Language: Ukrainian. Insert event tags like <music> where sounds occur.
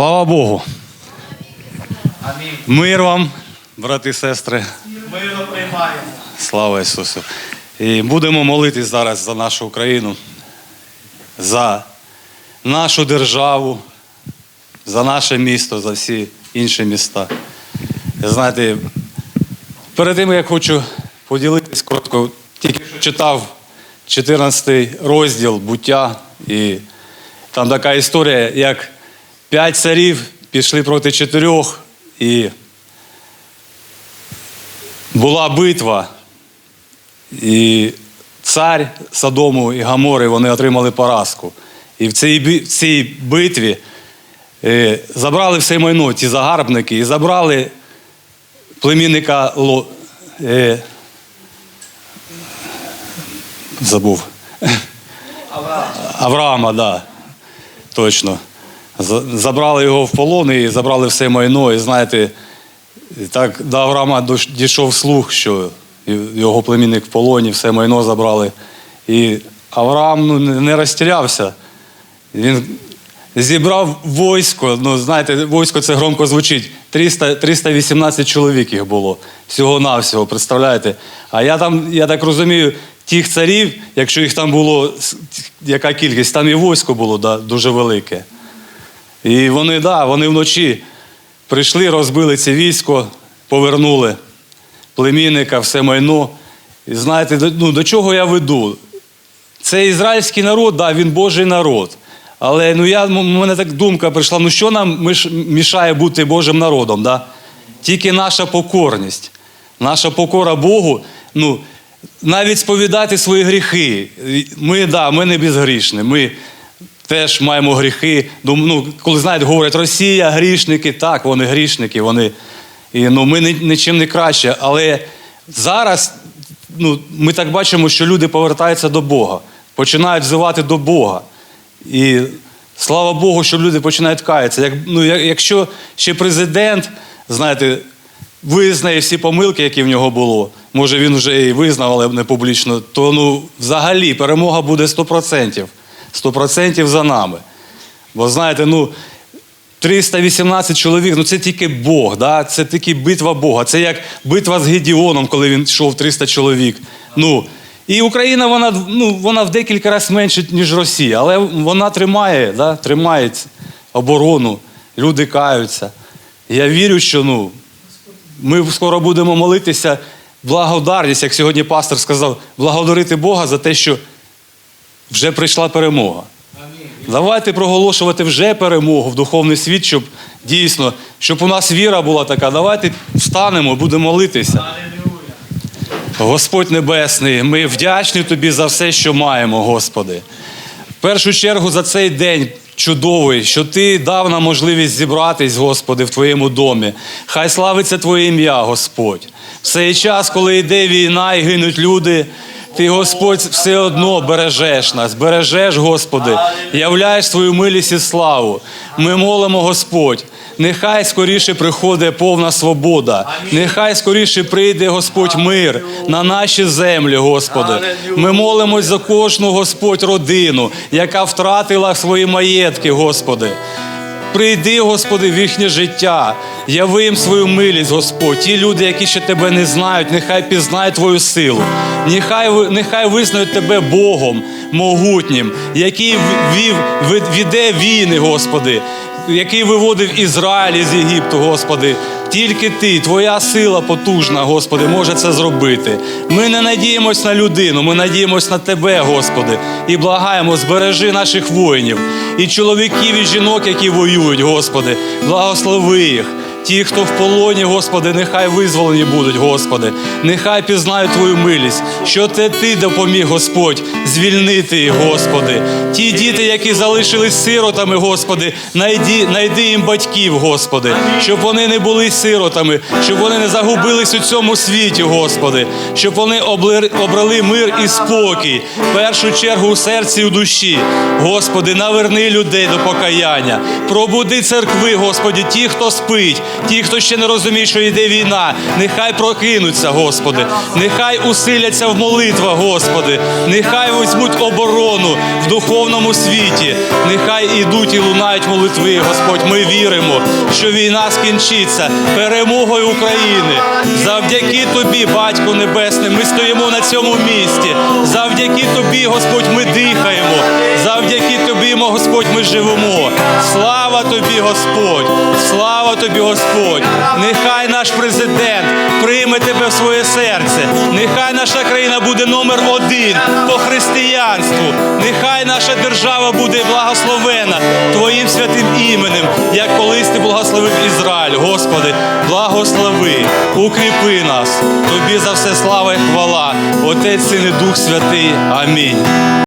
Слава Богу! Амінь. Мир вам, брати і сестри. Мирно приймаємо. Слава Ісусу! І будемо молитись зараз за нашу Україну, за нашу державу, за наше місто, за всі інші міста. Знаєте, перед тим я хочу поділитись коротко, тільки що читав 14 розділ буття, і там така історія, як п'ять царів пішли проти чотирьох, і була битва. І цар Содому і Гамори вони отримали поразку. І в цій, в цій битві е, забрали все майно, ті загарбники, і забрали племінника Ло, е, забув. <laughs> Авраама, да. Точно. За- Забрали його в полон і забрали все майно. І знаєте, так до Авраама дійшов слух, що його племінник в полоні, все майно забрали. І Авраам ну, не розтірявся. Він зібрав військо. Ну, знаєте, військо це громко звучить. 300, 318 чоловік їх було. Всього-навсього, представляєте? А я там, я так розумію, тих царів, якщо їх там було, яка кількість, там і військо було да, дуже велике. І вони, да, вони вночі прийшли, розбили це військо, повернули племінника, все майно. І знаєте, до, ну, до чого я веду? Це ізраїльський народ, да, він Божий народ. Але ну, я, у мене так думка прийшла: ну що нам мішає бути Божим народом? Да? Тільки наша покорність, наша покора Богу, ну, навіть сповідати свої гріхи. Ми, да, ми не безгрішні. Ми теж маємо гріхи. Ну, коли знаєте, говорять, Росія, грішники, так, вони грішники, вони. І, ну, ми ні- нічим не краще. Але зараз ну, ми так бачимо, що люди повертаються до Бога, починають взивати до Бога. І слава Богу, що люди починають каятися. Як, ну, якщо ще президент, знаєте, визнає всі помилки, які в нього було, може він вже і визнав, але не публічно, то ну, взагалі перемога буде 100%. 100% за нами. Бо знаєте, ну, 318 чоловік, ну це тільки Бог, да? це тільки битва Бога. Це як битва з Гедіоном, коли він йшов 300 чоловік. Ну, і Україна, вона, ну, вона в декілька разів менше, ніж Росія, але вона тримає, да? тримає оборону, люди каються. Я вірю, що ну, ми скоро будемо молитися благодарність, як сьогодні пастор сказав, благодарити Бога за те, що вже прийшла перемога. Давайте проголошувати вже перемогу в духовний світ, щоб дійсно, щоб у нас віра була така. Давайте встанемо, будемо молитися. Господь Небесний, ми вдячні Тобі за все, що маємо, Господи. В першу чергу за цей день чудовий, що Ти дав нам можливість зібратись, Господи, в Твоєму домі. Хай славиться Твоє ім'я, Господь. В цей час, коли йде війна і гинуть люди. Ти, Господь, все одно бережеш нас, бережеш, Господи, являєш свою милість і славу. Ми молимо, Господь, нехай скоріше приходить повна свобода, нехай скоріше прийде Господь мир на наші землі, Господи. Ми молимось за кожну Господь родину, яка втратила свої маєтки, Господи. Прийди, Господи, в їхнє життя, яви їм свою милість, Господь. Ті люди, які ще тебе не знають, нехай пізнають Твою силу. Нехай, нехай визнають тебе Богом могутнім, який вів, віде війни, Господи, який виводив Ізраїль із Єгипту, Господи. Тільки Ти, Твоя сила потужна, Господи, може це зробити. Ми не надіємось на людину, ми надіємось на Тебе, Господи, і благаємо, збережи наших воїнів, і чоловіків, і жінок, які воюють, Господи, благослови їх. Ті, хто в полоні, Господи, нехай визволені будуть, Господи, нехай пізнають Твою милість, що це Ти допоміг, Господь, звільнити їх, Господи. Ті діти, які залишились сиротами, Господи, найди, найди їм батьків, Господи, щоб вони не були сиротами, щоб вони не загубились у цьому світі, Господи, щоб вони обрали мир і спокій, в першу чергу у серці і у душі. Господи, наверни людей до покаяння, пробуди церкви, Господи, ті, хто спить, ті, хто ще не розуміє, що йде війна, нехай прокинуться, Господи, нехай усиляться в молитвах, Господи, нехай візьмуть оборону в духовному світі. Нехай ідуть і лунають молитви, Господь. Ми віримо, що війна скінчиться перемогою України. Завдяки тобі, Батько Небесний, ми стоїмо на цьому місці. Завдяки тобі, Господь, ми дихаємо. Завдяки тобі, Господь, ми живемо. Слава тобі, Господь! Тобі, Господь! Нехай наш президент прийме тебе в своє серце. Нехай наша країна буде номер один по християнству. Нехай наша держава буде благословена Твоїм святим іменем, як колись ти благословив Ізраїль. Господи, благослови, укріпи нас. Тобі за все слава і хвала. Отець, Син і Дух Святий. Амінь.